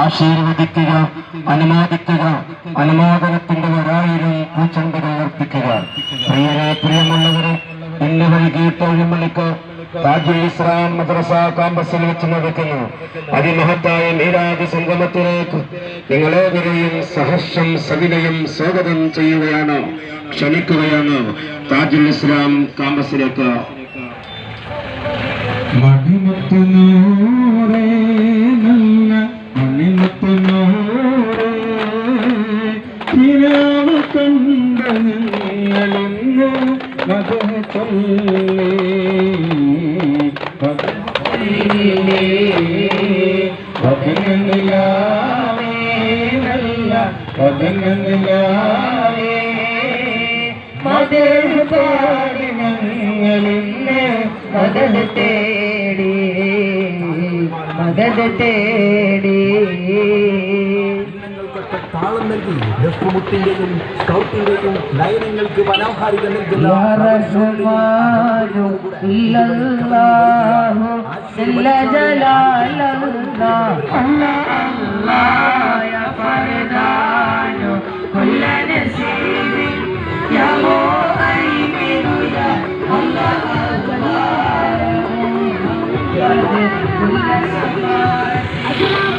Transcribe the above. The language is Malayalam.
ആശീർവദിക്കുക അനുമോദിക്കുക അനുമോദനത്തിന്റെ ഒരായിരം പൂച്ചെണ്ടുകൾ അർപ്പിക്കുക. പ്രിയരെ പ്രിയമുള്ളവരെ ഇന്ന് വൈകിട്ട് ഏഴ് മണിക്ക് താജുൽ മദ്രസ കാമ്പസിൽ വെച്ച് നടക്കുന്നു. അതിമഹത്തായ മീരാജ് സംഗമത്തിലേക്ക് നിങ്ങളേവരെയും സഹർഷം സവിനയം സ്വാഗതം ചെയ്യുകയാണ് ക്ഷണിക്കുകയാണ് താജുൽ ഇസ്ലാം കാമ്പസിലേക്ക് മണിമുത്തുനൂറേ കിരാവ് കണ്ട ഞങ്ങളിന്ന് മത ചൊല്ലി പതിനിലാവേ നല്ല പതിനിലാവേ മതം പാടി ഞങ്ങളിന്ന് മദത് തേടി മദത് തേടി താളം നൽകി ലഫ്മുട്ടിന്റെയും സ്കൗട്ടിന്റെയും ലയനങ്ങൾക്ക് മനോഹാരിത നൽകുന്ന Yeah.